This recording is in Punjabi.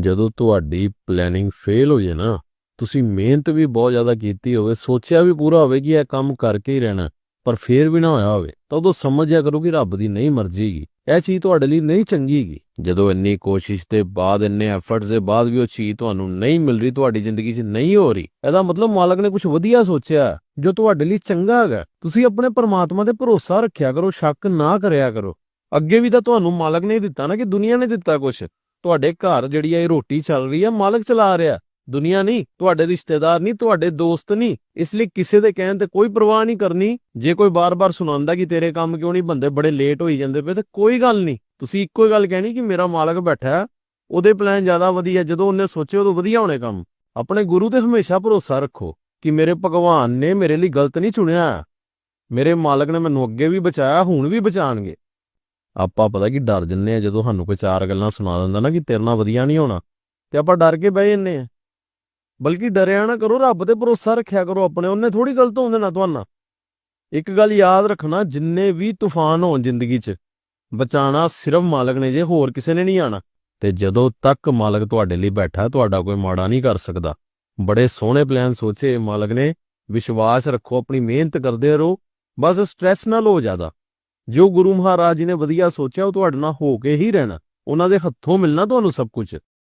ਜਦੋਂ ਤੁਹਾਡੀ ਪਲੈਨਿੰਗ ਫੇਲ ਹੋ ਜੇ ਨਾ, ਤੁਸੀਂ ਮਿਹਨਤ ਵੀ ਬਹੁਤ ਜ਼ਿਆਦਾ ਕੀਤੀ ਹੋਵੇ, ਸੋਚਿਆ ਵੀ ਪੂਰਾ ਹੋਵੇ ਕਿ ਇਹ ਕੰਮ ਕਰਕੇ ਹੀ ਰਹਿਣਾ, ਪਰ ਫੇਰ ਵੀ ਨਾ ਹੋਇਆ ਹੋਵੇ, ਤਾਂ ਉਦੋਂ ਸਮਝਿਆ ਕਰੋ ਕਿ ਰੱਬ ਦੀ ਨਹੀਂ ਮਰਜ਼ੀ ਹੈਗੀ, ਇਹ ਚੀਜ਼ ਤੁਹਾਡੇ ਲਈ ਨਹੀਂ ਚੰਗੀ ਹੈਗੀ। ਜਦੋਂ ਇੰਨੀ ਕੋਸ਼ਿਸ਼ ਦੇ ਬਾਅਦ, ਇੰਨੇ ਐਫਰਟਸ ਦੇ ਬਾਅਦ ਵੀ ਉਹ ਚੀਜ਼ ਤੁਹਾਨੂੰ ਨਹੀਂ ਮਿਲ ਰਹੀ, ਤੁਹਾਡੀ ਜ਼ਿੰਦਗੀ 'ਚ ਨਹੀਂ ਹੋ ਰਹੀ, ਇਹਦਾ ਮਤਲਬ ਮਾਲਕ ਨੇ ਕੁਝ ਵਧੀਆ ਸੋਚਿਆ, ਜੋ ਤੁਹਾਡੇ ਲਈ ਚੰਗਾ ਹੈਗਾ, ਤੁਸੀਂ ਆਪਣੇ ਪਰਮਾਤਮਾ ਤੇ ਭਰੋਸਾ ਰੱਖਿਆ ਕਰੋ, ਸ਼ੱਕ ਨਾ ਕਰਿਆ ਕਰੋ, ਅੱਗੇ ਵੀ ਤਾਂ ਤੁਹਾਨੂੰ ਮਾਲਕ ਨੇ ਦਿੱਤਾ ਨਾ, ਕਿ ਦੁਨੀਆ ਨੇ ਦਿੱਤਾ ਕੁਝ ਤੁਹਾਡੇ ਘਰ ਜਿਹੜੀ ਹੈ ਇਹ ਰੋਟੀ ਚੱਲ ਰਹੀ ਹੈ ਮਾਲਕ ਚਲਾ ਰਿਹਾ। ਦੁਨੀਆ ਨਹੀਂ, ਤੁਹਾਡੇ ਰਿਸ਼ਤੇਦਾਰ ਨਹੀਂ, ਤੁਹਾਡੇ ਦੋਸਤ ਨਹੀਂ। ਇਸ ਲਈ ਕਿਸੇ ਦੇ ਕਹਿਣ ਤੇ ਕੋਈ ਪਰਵਾਹ ਨਹੀਂ ਕਰਨੀ। ਜੇ ਕੋਈ ਬਾਰ-ਬਾਰ ਸੁਣਾਉਂਦਾ ਕਿ ਤੇਰੇ ਕੰਮ ਕਿਉਂ ਨਹੀਂ, ਬੰਦੇ ਬੜੇ ਲੇਟ ਹੋਈ ਜਾਂਦੇ ਪਏ, ਤੇ ਕੋਈ ਗੱਲ ਨਹੀਂ। ਤੁਸੀਂ ਇੱਕੋ ਹੀ ਗੱਲ ਕਹਿਣੀ ਕਿ ਮੇਰਾ ਮਾਲਕ ਬੈਠਾ ਉਹਦੇ ਪਲਾਨ ਜ਼ਿਆਦਾ ਵਧੀਆ, ਜਦੋਂ ਉਹਨੇ ਸੋਚੇ ਉਦੋਂ ਵਧੀਆ ਹੋਣੇ ਕੰਮ। ਆਪਣੇ ਗੁਰੂ ਤੇ ਹਮੇਸ਼ਾ ਭਰੋਸਾ ਰੱਖੋ ਕਿ ਮੇਰੇ ਭਗਵਾਨ ਨੇ ਮੇਰੇ ਲਈ ਗਲਤ ਨਹੀਂ ਚੁਣਿਆ। ਮੇਰੇ ਮਾਲਕ ਨੇ ਮੈਨੂੰ ਅੱਗੇ ਵੀ ਬਚਾਇਆ, ਹੁਣ ਵੀ ਬਚਾਣਗੇ ਆਪਾਂ ਪਤਾ ਕੀ ਡਰ ਜੰਨੇ ਆ ਜਦੋਂ ਸਾਨੂੰ ਕੋਈ ਚਾਰ ਗੱਲਾਂ ਸੁਣਾ ਦਿੰਦਾ ਨਾ ਕਿ ਤੇਰੇ ਨਾਲ ਵਧੀਆ ਨਹੀਂ ਹੋਣਾ, ਤੇ ਆਪਾਂ ਡਰ ਕੇ ਬਹਿ ਜੰਨੇ ਆ ਬਲਕਿ ਡਰਿਆ ਨਾ ਕਰੋ, ਰੱਬ ਤੇ ਭਰੋਸਾ ਰੱਖਿਆ ਕਰੋ ਆਪਣੇ, ਉਹਨੇ ਥੋੜੀ ਗਲਤ ਹੋਣ ਦੇਣਾ ਤੁਹਾਨੂੰ। ਇੱਕ ਗੱਲ ਯਾਦ ਰੱਖਣਾ, ਜਿੰਨੇ ਵੀ ਤੂਫਾਨ ਹੋਣ ਜ਼ਿੰਦਗੀ 'ਚ ਬਚਾਣਾ ਸਿਰਫ ਮਾਲਕ ਨੇ ਜੇ, ਹੋਰ ਕਿਸੇ ਨੇ ਨਹੀਂ ਆਣਾ ਤੇ ਜਦੋਂ ਤੱਕ ਮਾਲਕ ਤੁਹਾਡੇ ਲਈ ਬੈਠਾ, ਤੁਹਾਡਾ ਕੋਈ ਮਾੜਾ ਨਹੀਂ ਕਰ ਸਕਦਾ। ਬੜੇ ਸੋਹਣੇ ਪਲਾਨ ਸੋਚੇ ਮਾਲਕ ਨੇ, ਵਿਸ਼ਵਾਸ ਰੱਖੋ, ਆਪਣੀ ਮਿਹਨਤ ਕਰਦੇ ਰਹੋ, ਬਸ ਸਟ੍ਰੈਸ ਨਾ ਲਓ ਜ਼ਿਆਦਾ। ਜੋ ਗੁਰੂ ਮਹਾਰਾਜ ਜੀ ਨੇ ਵਧੀਆ ਸੋਚਿਆ, ਉਹ ਤੁਹਾਡੇ ਨਾਲ ਹੋ ਕੇ ਹੀ ਰਹਿਣਾ। ਉਹਨਾਂ ਦੇ ਹੱਥੋਂ ਮਿਲਣਾ ਤੁਹਾਨੂੰ ਸਭ ਕੁਝ